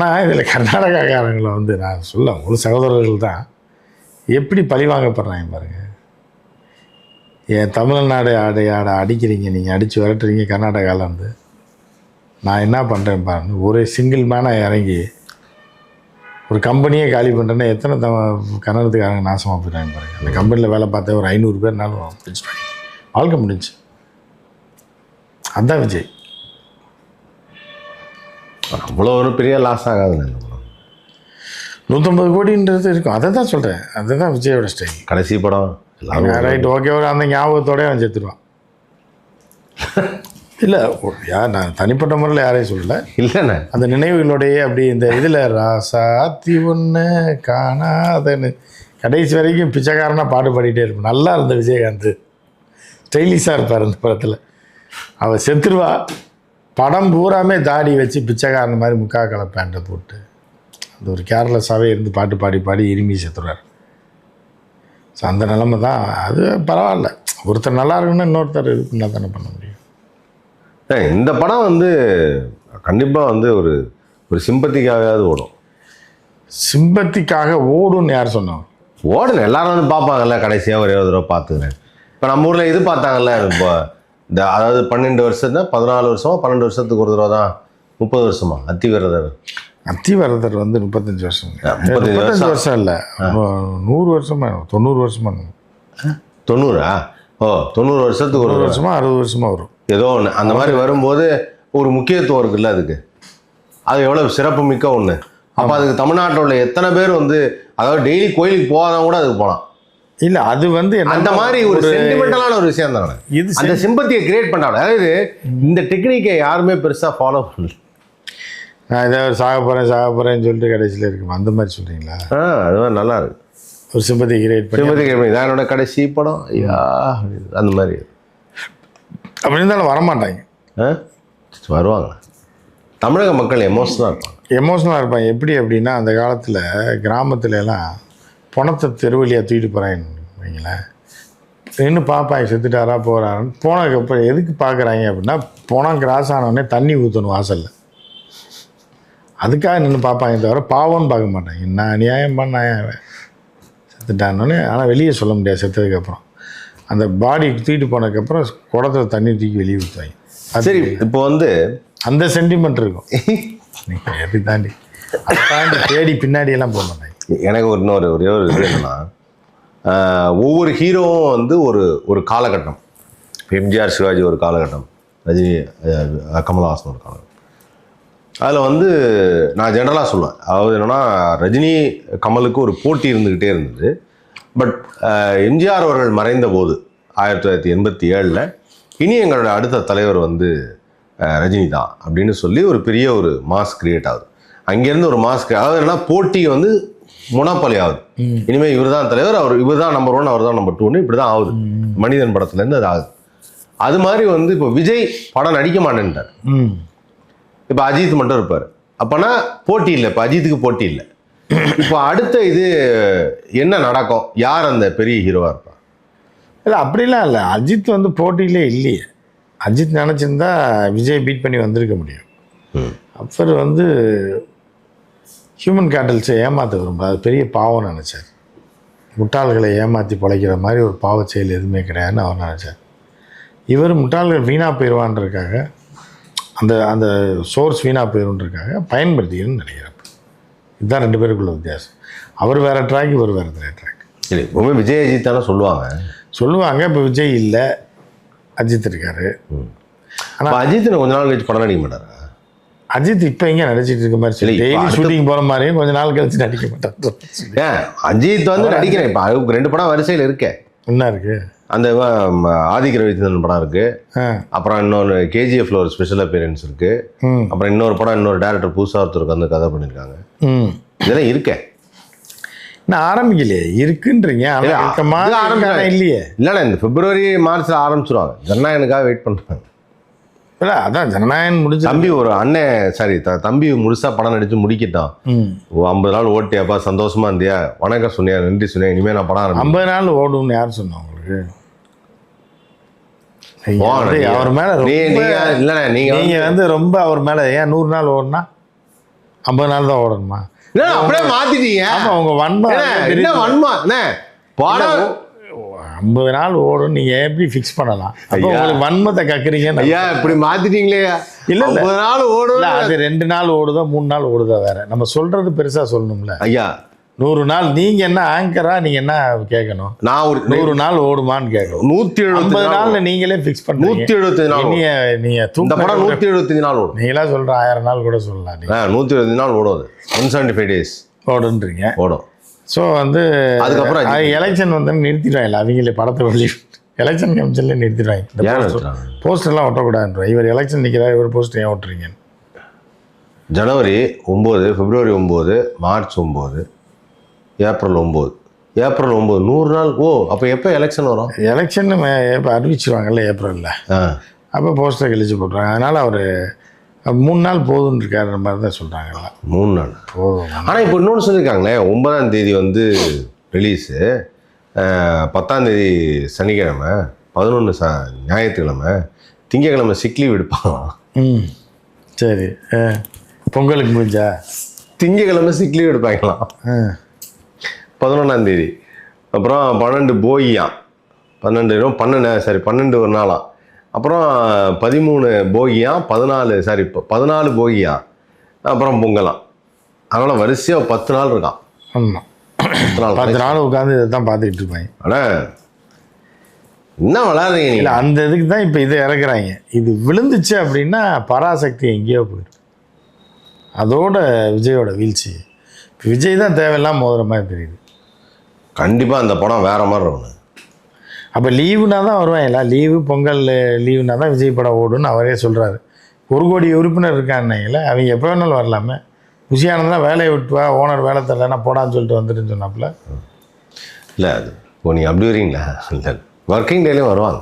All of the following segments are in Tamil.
ஆனால் இதில் கர்நாடகாக்காரங்களை வந்து நான் சொல்ல ஒரு சகோதரர்கள் தான் எப்படி பழி வாங்கப்படுறாங்க பாருங்கள் என் தமிழ்நாடு ஆடை ஆடை அடிக்கிறீங்க நீங்கள் அடித்து விரட்டுறீங்க கர்நாடகாவிலேருந்து நான் என்ன பண்ணுறேன் பாருங்க ஒரு சிங்கிள் மேனாக இறங்கி ஒரு கம்பெனியே காலி பண்ணுறேன்னா எத்தனை த கன்னடத்துக்காரங்க நாசமாக போயிட்டாங்க பாருங்க. அந்த கம்பெனியில் வேலை பார்த்த ஒரு ஐநூறு பேர்னாலும் பிடிச்சிட்டாங்க வாழ்க்கை முடிஞ்சு. அதுதான் விஜய். அவ்வளோ ஒரு பெரிய லாஸ் படம் நூற்றம்பது கோடின்றது இருக்கும். அதை தான் சொல்கிறேன் அதுதான் விஜயோட ஸ்டைல் கடைசி படம் ரைட் ஓகே ஒரு அந்த ஞாபகத்தோடய அவன் செத்துருவான். இல்லை யார் நான் தனிப்பட்ட முறையில் யாரையும் சொல்லலை. இல்லைண்ணே. அந்த நினைவுகளோடையே அப்படி இந்த இதில் ராசாத்தி ஒன்று காணாதன்னு கடைசி வரைக்கும் பிச்சைக்காரனாக பாட்டு பாடிட்டே இருப்பேன். நல்லா இருந்த விஜயகாந்த். ஸ்டைலிஷாக இருப்பார் அந்த படத்தில். அவள் செத்துருவா. படம் பூராமே தாடி வச்சு பிச்சைக்காரன் மாதிரி முக்கா கலை பேண்ட்டை போட்டு. அந்த ஒரு கேர்லெஸ்ஸாகவே இருந்து பாட்டு பாடி பாடி இருமி செத்துருவார் ஸோ அந்த நிலமை தான். அது பரவாயில்ல. ஒருத்தர் நல்லா இருக்குன்னு இன்னொருத்தர் பண்ணால் தானே பண்ண முடியும். இந்த படம் வந்து கண்டிப்பாக வந்து ஒரு ஒரு சிம்பத்திக்காகவாவது ஓடும். சிம்பத்திக்காக ஓடுன்னு யார் சொன்னாங்க ஓடணும் எல்லாரும் வந்து பார்ப்பாங்கல்ல கடைசியாக ஒரே ஒரு தடவை பார்த்துக்கிறேன் இப்போ நம்ம ஊரில் இது பார்த்தாங்கல்ல இப்போ இந்த அதாவது பன்னெண்டு வருஷத்துல பதினாலு வருஷமா பன்னெண்டு வருஷத்துக்கு ஒரு தடவை தான் முப்பது வருஷமா அத்திவிரதர். அத்திவரதர் வந்து முப்பத்தஞ்சு வருஷம். முப்பத்தஞ்சு வருஷம். வருஷம் இல்லை. நூறு வருஷமா தொண்ணூறு வருஷமா. தொண்ணூறா? ஓ தொண்ணூறு வருஷத்துக்கு ஒரு. வருஷமா அறுபது வருஷமா வரும். ஏதோ ஒன்று அந்த மாதிரி வரும்போது ஒரு முக்கியத்துவம் இருக்குல்ல அதுக்கு. அது எவ்வளோ சிறப்பு மிக்க ஒன்று அப்போ அதுக்கு தமிழ்நாட்டில் உள்ள எத்தனை பேர் வந்து அதாவது டெய்லி கோயிலுக்கு போகாதான் கூட அதுக்கு போகலாம் இல்ல அது வந்து அந்த மாதிரி ஒரு சென்டிமெண்டலான ஒரு விஷயம் தானே. இது அந்த சிம்பத்தியை கிரியேட் பண்ணாங்க அதாவது இந்த டெக்னிக்கை யாருமே பெருசாக ஃபாலோ பண்ணல. நான் ஏதாவது சாக போறேன் சாக போறேன்னு சொல்லிட்டு கடைசியில் இருக்கும் அந்த மாதிரி சொல்றீங்களா? ஆ அது மாதிரி நல்லா இருக்கு. ஒரு சிம்பத்தி கிரியேட் பண்ணி சிம்பத்தி கிரியேட் பண்ணி இதான் என்னோட கடைசி படம் ஐயா அந்த மாதிரி. அப்படி இருந்தாலும் வரமாட்டாங்க. ஆ? வருவாங்க. தமிழக மக்கள் எமோஷனாக இருப்பாங்க. எமோஷனலாக இருப்பாங்க. எப்படி அப்படின்னா அந்த காலத்தில் கிராமத்துல எல்லாம் பணத்தை தெருவழியாக தூக்கிட்டு போகிறாங்க வைங்களேன். நின்று பார்ப்பாங்க செத்துட்டாரா போகிறாருன்னு போனதுக்கப்புறம் எதுக்கு பார்க்குறாங்க அப்படின்னா பணம் கிராஸ் ஆனவுடனே தண்ணி ஊற்றணும் வாசலில். அதுக்காக நின்று பார்ப்பாங்க தவிர பாவம்னு பார்க்க மாட்டாங்க. என்ன அநியாயம் அவன்? செத்துட்டானோடனே ஆனால் வெளியே சொல்ல முடியாது செத்ததுக்கப்புறம் அந்த பாடி தூக்கிட்டு போனதுக்கப்புறம் குடத்துல தண்ணி தூக்கி வெளியே ஊற்றுவாங்க அது சரி இப்போ வந்து அந்த சென்டிமெண்ட் இருக்கும். நீங்கள் எப்படி தாண்டி அதை தாண்டி தேடி பின்னாடி எல்லாம் போக மாட்டாங்க. எனக்கு ஒரு இன்னொரு ஒரே ஒரு இது என்னன்னா ஒவ்வொரு ஹீரோவும் வந்து ஒரு ஒரு காலகட்டம். எம்ஜிஆர் சிவாஜி ஒரு காலகட்டம். ரஜினி கமலஹாசன் ஒரு காலகட்டம். அதில் வந்து நான் ஜென்ரலாக சொல்லுவேன். அதாவது என்னென்னா ரஜினி கமலுக்கு ஒரு போட்டி இருந்துக்கிட்டே இருந்தது. பட் எம்ஜிஆர் அவர்கள் மறைந்த போது ஆயிரத்தி தொள்ளாயிரத்தி எண்பத்தி ஏழில் இனி எங்களோட அடுத்த தலைவர் வந்து ரஜினி தான் அப்படின்னு சொல்லி ஒரு பெரிய ஒரு மாஸ் கிரியேட் ஆகுது. அங்கேருந்து ஒரு மாஸ் அதாவது என்னென்னா போட்டி வந்து முனப்பலி ஆகுது இனிமேல் இவர் தான் தலைவர் அவர் இவர் தான் நம்பர் ஒன் அவர் தான் நம்பர் டூன்னு இப்படி தான் ஆகுது. மனிதன் படத்துலேருந்து அது ஆகுது. அது மாதிரி வந்து இப்போ விஜய் படம் நடிக்க மாட்டேன்ட்டார். இப்போ அஜித் மட்டும் இருப்பார். அப்போனா போட்டி இல்லை இப்போ அஜித்துக்கு போட்டி இல்லை. இப்போ அடுத்த இது என்ன நடக்கும்? யார் அந்த பெரிய ஹீரோவாக இருப்பா? இல்லை அப்படிலாம் இல்லை. அஜித் வந்து போட்டியிலே இல்லையே. அஜித் நினச்சிருந்தா விஜய் பீட் பண்ணி வந்திருக்க முடியும். அவர் வந்து ஹியூமன் கேட்டல்ஸை ஏமாற்ற விரும்புகிறார் அது பெரிய பாவம் நினச்சார். முட்டாள்களை ஏமாற்றி பிழைக்கிற மாதிரி ஒரு பாவச் செயல் எதுவுமே கிடையாதுன்னு அவர் நினச்சார். இவர் முட்டாள்கள் வீணாக போயிடுவான்றதுக்காக அந்த அந்த சோர்ஸ் வீணாக போயிடும்ன்றதுக்காக பயன்படுத்திக்கணும்னு நினைக்கிறேன் இதுதான் ரெண்டு பேருக்குள்ள வித்தியாசம். அவர் வேறு ட்ராக் இவர் வேறு ட்ராக் இல்லை எப்பவுமே விஜய் அஜித் தானே சொல்லுவாங்க. சொல்லுவாங்க இப்போ விஜய் இல்லை. அஜித் இருக்காரு. இப்போ அஜித் கொஞ்ச நாள் கழிச்சு படம் நடிக்க மாட்டாரா? அஜித் இப்போ எங்கே நடிச்சிட்டு இருக்க மாதிரி சொல்லி டெய்லி ஷூட்டிங் போகிற மாதிரியும் கொஞ்ச நாள் கழிச்சு நடிக்க மாட்டார் ஏன்? அஜித் வந்து நடிக்கிறேன். இப்போ அதுக்கு ரெண்டு படம் வரிசையில் இருக்கே. என்ன இருக்கு? அந்த ஆதிக்க ரவிச்சந்திரன் படம் இருக்கு. அப்புறம் இன்னொன்று கேஜிஎஃப்ல ஒரு ஸ்பெஷல் அப்பியரன்ஸ் இருக்கு. அப்புறம் இன்னொரு படம் இன்னொரு டேரக்டர் புதுசாக ஒருத்தருக்கு வந்து கதை பண்ணியிருக்காங்க. இதெல்லாம் இருக்கே. நான் ஆரம்பிக்கலையே? இருக்குன்றீங்க. இருக்கானா இல்லையே? இல்லைண்ணா இந்த பிப்ரவரி மார்ச்சில் ஆரம்பிச்சிருவாங்க. ஜனநாயகனுக்காக வெயிட் பண்ணுறாங்க இல்லை அதான் ஜனநாயகன் முடிஞ்சு தம்பி ஒரு அண்ணன் சாரி த தம்பி முழுசா படம் நடிச்சு முடிக்கிட்டான். ஐம்பது நாள் ஓட்டியாப்பா சந்தோஷமா இருந்தியா? வணக்கம் சொன்னியா நன்றி சொன்னியா இனிமே நான் படம் ஐம்பது நாள் ஓடும்னு யார் சொன்னா உங்களுக்கு? அவர் மேல நீ- ரொம்ப நீங்க இல்லைண்ணே நீங்க நீங்க வந்து- ரொம்ப அவர் மேல ஏன் நூறு நாள் ஓடுனா? ஐம்பது நாள் தான் ஓடணுமா? அப்படியே மாத்திட்டீங்க. ஆமா உங்க வன்மம் என்ன. வன்மா என்ன படம் ஐம்பது நாள் ஓடும் நீங்க எப்படி ஃபிக்ஸ் பண்ணலாம்? அப்போ. உங்களுக்கு வன்மத்தை கக்குறீங்க ஐயா இப்படி மாத்திட்டீங்களே. இல்ல. ஐம்பது நாள் ஓடும். அது ரெண்டு நாள் ஓடுதோ மூணு நாள் ஓடுதோ வேற. நம்ம சொல்றது பெருசா சொல்லணும்ல. ஐயா. நூறு நாள் நீங்க என்ன ஆங்கரா நீங்க என்ன கேட்கணும்? நான் ஒரு நூறு நாள் ஓடுமான்னு கேட்கணும். நூத்தி நாள் நாள்ல நீங்களே ஃபிக்ஸ் நூத்தி பண்ணுங்க எழுபத்தஞ்சு நாள். நீங்க நீங்க தூக்க படம் நூத்தி எழுபத்தஞ்சு நாள் ஓடும். நீங்களா சொல்ற ஆயிரம் நாள் கூட சொல்லலாம் நூத்தி எழுபத்தஞ்சு நாள் ஓடும். ஒன் செவன்டி ஃபைவ் டேஸ் ஓடுன்றீங்க. ஓடும். ஸோ வந்து அதுக்கப்புறம் எலெக்ஷன் வந்து நிறுத்திடுவாங்க அவங்களே படத்தை வெளி எலெக்ஷன் கமிஷன்ல நிறுத்திடுவாங்க? போஸ்டர்லாம் ஒட்டக்கூடாதுன்ற. இவர் எலெக்ஷன் நிற்கிறார் இவர் போஸ்டர் ஏன் ஓட்டுறீங்க ஜனவரி ஒம்பது பிப்ரவரி ஒம்பது மார்ச் ஒம்பது ஏப்ரல் ஒம்பது. ஏப்ரல் ஒம்பது நூறு நாள் ஓ அப்போ எப்போ எலெக்ஷன் வரும்? எலெக்ஷன் இப்போ அறிவிச்சிருவாங்கல்ல ஏப்ரலில். அப்போ போஸ்டர் கழிச்சு போட்டுருவாங்க. அதனால் அவர் மூணு நாள் போதும்னு இருக்காரு மாதிரி தான் சொல்கிறாங்கல்ல மூணு நாள். போதும். ஆனால் இப்போ இன்னொன்று சொல்லியிருக்காங்களே ஒன்பதாம் தேதி வந்து ரிலீஸு பத்தாம் தேதி சனிக்கிழமை பதினொன்று ச ஞாயிற்றுக்கிழமை திங்கக்கிழமை சிக் லீவ் எடுப்பாங்களாம் ம் சரி. பொங்கலுக்கு முடிஞ்சா? திங்கக்கிழமை சிக் லீவ் எடுப்பாங்களாம் பதினொன்றாம் தேதி. அப்புறம் பன்னெண்டு போகியாம் பன்னெண்டு பன்னெண்டு சாரி பன்னெண்டு ஒரு நாளாம் அப்புறம் பதிமூணு போகியாம் பதினாலு சாரி இப்போ பதினாலு போகியாம் அப்புறம் பொங்கலாம் அதனால் வரிசையாக பத்து நாள் இருக்கான் ஆமாம் பத்து நாள். உட்காந்து இதை தான் பார்த்துக்கிட்டு இருப்பாங்க. ஆனால் என்ன விளாட்றீங்க இல்லை அந்த இதுக்கு தான் இப்போ இதை இறக்குறாங்க. இது விழுந்துச்சு அப்படின்னா பராசக்தி எங்கேயோ போயிடும். அதோட விஜயோட வீழ்ச்சி. இப்ப விஜய் தான் தேவையில்லாம் மோதுற மாதிரி தெரியுது கண்டிப்பாக அந்த படம் வேற மாதிரி இருக்கணும் அப்போ லீவுனா தான் வருவாங்களா லீவு பொங்கல் லீவுனா தான் விஜய் படம் ஓடுன்னு அவரே சொல்கிறாரு ஒரு கோடி உறுப்பினர் இருக்காங்கல்ல அவங்க எப்போ வேணாலும் வரலாமே. விஷயானந்தா வேலையை விட்டு வா ஓனர் வேலை தரலன்னா போடான்னு சொல்லிட்டு வந்துட்டுன்னு சொன்னாப்புல. இல்லை அது இப்போ நீங்கள் அப்படி வரீங்களா? இல்லை ஒர்க்கிங் டேலையும் வருவாங்க.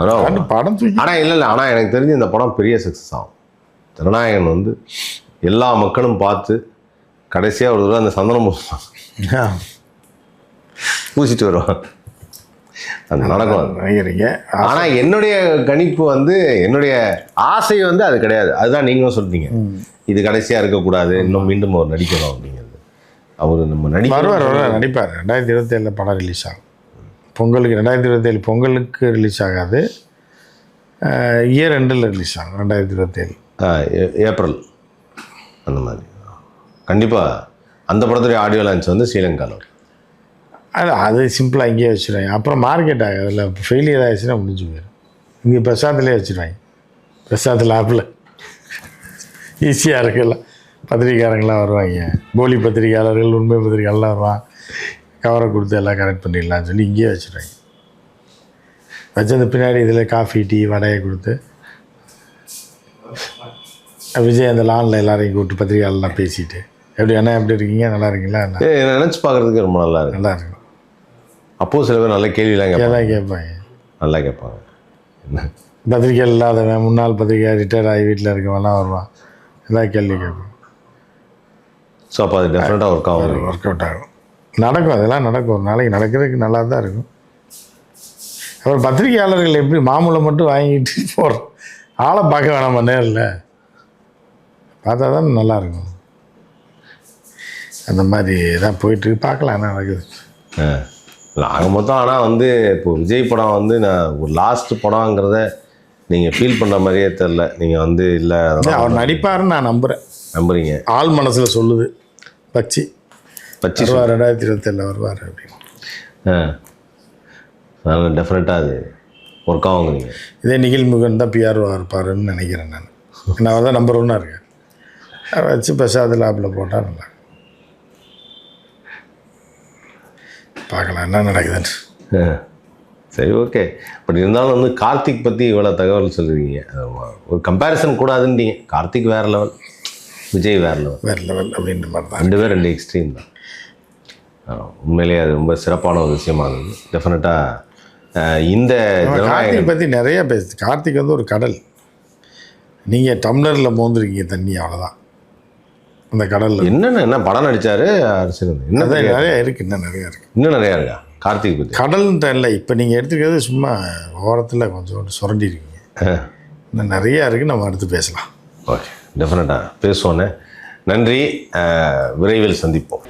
வருவாங்க படம் ஆனால் இல்லை இல்லை ஆனால் எனக்கு தெரிஞ்சு இந்த படம் பெரிய சக்ஸஸ் ஆகும். ஜனநாயகன் வந்து எல்லா மக்களும் பார்த்து கடைசியாக ஒரு தடவை அந்த சந்தனம் பூசிட்டு வருவான் அது நடக்கும். நினைக்கிறீங்க. ஆனால் என்னுடைய கணிப்பு வந்து என்னுடைய ஆசை வந்து அது கிடையாது. அதுதான் நீங்களும் சொல்றீங்க. இது கடைசியாக இருக்கக்கூடாது. இன்னும் மீண்டும் அவர் நடிக்கணும் அப்படிங்கிறது. அவர் நம்ம நடிக்க வருவார் நடிப்பார். ரெண்டாயிரத்தி இருபத்தேழில் படம் ரிலீஸ் ஆகும். பொங்கலுக்கு ரெண்டாயிரத்தி இருபத்தேழு பொங்கலுக்கு ரிலீஸ் ஆகாது. இயர் ரெண்டில் ரிலீஸ் ஆகும் ரெண்டாயிரத்தி இருபத்தேழு. ஏப்ரல். அந்த மாதிரி. கண்டிப்பாக அந்த படத்துடைய ஆடியோ லான்ச் வந்து ஸ்ரீலங்காவில் அது அது சிம்பிளாக இங்கேயே வச்சுருவாங்க. அப்புறம் மார்க்கெட் ஆகும் அதில் ஃபெயிலியர் ஆயிடுச்சுன்னா முடிஞ்சு போயிடும். இங்கே பிரசாத்லேயே வச்சுருவாங்க. பிரசாத் லேப்பில் ஈஸியாக இருக்குல்ல. பத்திரிக்கையாளர்கள்லாம் வருவாங்க. போலி பத்திரிக்கையாளர்கள் உண்மை பத்திரிக்கையாளர்லாம் வருவான் கவரை கொடுத்து எல்லாம் கரெக்ட் பண்ணிடலாம்னு சொல்லி இங்கேயே வச்சுருவாங்க. வச்சது பின்னாடி இதில் காஃபி டீ வடையை கொடுத்து விஜய் அந்த லானில் எல்லாரையும் கூப்பிட்டு பத்திரிக்கையாளர்லாம் பேசிட்டு எப்படி அண்ணா எப்படி இருக்கீங்க? நல்லா இருக்கீங்களா? ஏ நினச்சி பார்க்குறதுக்கு ரொம்ப நல்லா இருக்கு. நல்லா இருக்கும் அப்போ சில பேர் நல்ல கேள்விலாம் கேட்பாங்க. கேட்பாங்க. நல்லா கேட்பாங்க. என்ன? பத்திரிக்கை இல்லாதவன் முன்னாள் பத்திரிக்கை ரிட்டையர்ட் ஆகி வீட்டில் இருக்கவன்லாம் வருவான். ஏதாவது கேள்வி கேட்பான். ஸோ அப்போ அது டெஃபினட்டாக ஒர்க் ஆகும் ஒர்க் அவுட் ஆகும். நடக்கும் அதெல்லாம் நடக்கும். ஒரு நாளைக்கு நடக்கிறதுக்கு நல்லா தான் இருக்கும். அப்புறம் பத்திரிகையாளர்கள் எப்படி மாமூலம் மட்டும் வாங்கிட்டு போகிறோம் ஆளை பார்க்க வேணாமா நேரில்? பார்த்தா தான் நல்லா இருக்கும். அந்த மாதிரி தான் போயிட்டு பார்க்கலாம் என்ன நடக்குது. ஆக மொத்தம் ஆனால் வந்து இப்போ விஜய் படம் வந்து நான் ஒரு லாஸ்ட் படங்கிறத நீங்கள் ஃபீல் பண்ணுற மாதிரியே தெரில நீங்கள் வந்து இல்லை அவர் நடிப்பாருன்னு நான் நம்புகிறேன் நம்புறீங்க? ஆள் மனசில் சொல்லுது. பச்சி வச்சு வருவார் ரெண்டாயிரத்தி இருபத்தேழில் வருவார் அப்படின்னு. ஆ. அதனால் டெஃபினட்டாக அது ஒர்க் ஆகுங்கிறீங்க இதே நிகில் முகன் தான் பிஆர்ஓ இருப்பாருன்னு நினைக்கிறேன் நான். நான் தான் நம்பர் ஒன்னாக இருக்கேன். வச்சு பிரசாத் லேபில் போட்டால் நல்லா பார்க்கலாம். என்ன நடக்குதுன்னு. சரி ஓகே. பட் இருந்தாலும் வந்து கார்த்திக் பற்றி இவ்வளோ தகவல் சொல்லுவீங்க ஒரு கம்பேரிசன் கூடாதுன்றீங்க. கார்த்திக் வேறு லெவல் விஜய் வேறு லெவல் வேறு லெவல் அப்படின்ற மாதிரி தான். ரெண்டு பேர் ரெண்டு எக்ஸ்ட்ரீம் தான். உண்மையிலேயே அது ரொம்ப சிறப்பான ஒரு விஷயமா இருந்தது. டெஃபினட்டாக இந்த கார்த்திக் பற்றி நிறைய பேசுது. கார்த்திக் வந்து ஒரு கடல். நீங்கள் டம்ளரில் மோந்துருக்கீங்க தண்ணி அவ்வளோதான் அந்த கடலில். என்னென்ன என்ன படம் நடிச்சாரு அரசியல் என்ன? நிறைய இருக்குது இன்னும் நிறைய இருக்குது இன்னும் நிறையா இருக்கா? கார்த்திக் பற்றி கடல்ன்ற இல்லை இப்போ நீங்கள் எடுத்துக்கிறது சும்மா ஓரத்தில் கொஞ்சம் சுரண்டி இருக்கீங்க இன்னும் நிறையா இருக்குது நம்ம அடுத்து பேசலாம். ஓகே டெஃபினட்டாக பேசுவோன்னே. நன்றி விரைவில் சந்திப்போம்.